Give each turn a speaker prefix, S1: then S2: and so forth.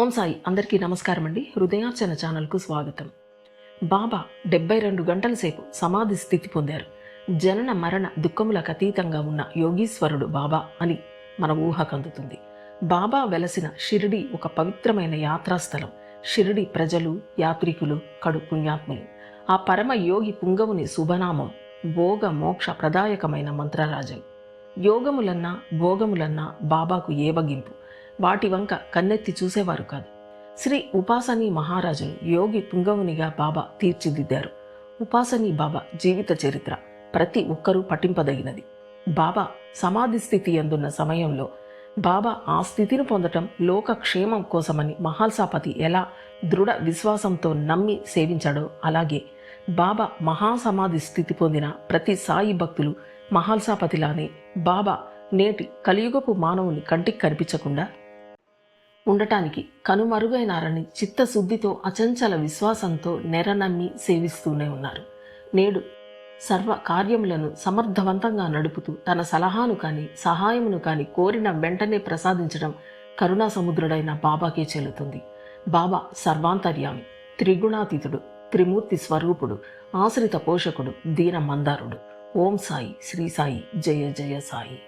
S1: ఓం సాయి అందరికీ నమస్కారం అండి. హృదయార్చన ఛానల్కు స్వాగతం. బాబా డెబ్బై రెండు గంటల సేపు సమాధి స్థితి పొందారు. జనన మరణ దుఃఖములకు అతీతంగా ఉన్న యోగీశ్వరుడు బాబా అని మన ఊహకందుతుంది బాబా వెలసిన షిరిడి ఒక పవిత్రమైన యాత్రాస్థలం. షిరిడి ప్రజలు యాత్రికులు కడు పుణ్యాత్ములు. ఆ పరమ యోగి పుంగవుని శుభనామం భోగ మోక్ష ప్రదాయకమైన మంత్రరాజం. యోగములన్నా భోగములన్నా బాబాకు ఏవగింపు వాటి వంక కన్నెత్తి చూసేవారు కాదు. శ్రీ ఉపాసని మహారాజును యోగి పుంగవునిగా బాబా తీర్చిదిద్దారు. ఉపాసని బాబా జీవిత చరిత్ర ప్రతి ఒక్కరూ పఠింపదగినది. బాబా సమాధి స్థితి అందున్న సమయంలో బాబా ఆ స్థితిని పొందటం లోకక్షేమం కోసమని మహాల్సాపతి ఎలా దృఢ విశ్వాసంతో నమ్మి సేవించాడో అలాగే బాబా మహాసమాధి స్థితి పొందిన ప్రతి సాయి భక్తులు మహాల్సాపతిలానే బాబా నేటి కలియుగపు మానవుని కంటికి కనిపించకుండా ఉండటానికి కనుమరుగైనారని చిత్తశుద్ధితో అచంచల విశ్వాసంతో నెరనమ్మి సేవిస్తూనే ఉన్నారు. నేడు సర్వ కార్యములను సమర్థవంతంగా నడుపుతూ తన సలహాను కానీ సహాయమును కానీ కోరిన వెంటనే ప్రసాదించడం కరుణా సముద్రుడైన బాబాకే చెల్లుతుంది. బాబా సర్వాంతర్యామి త్రిగుణాతీతుడు త్రిమూర్తి స్వరూపుడు ఆశ్రిత పోషకుడు దీన మందారుడు. ఓం సాయి శ్రీ సాయి జయ జయ సాయి.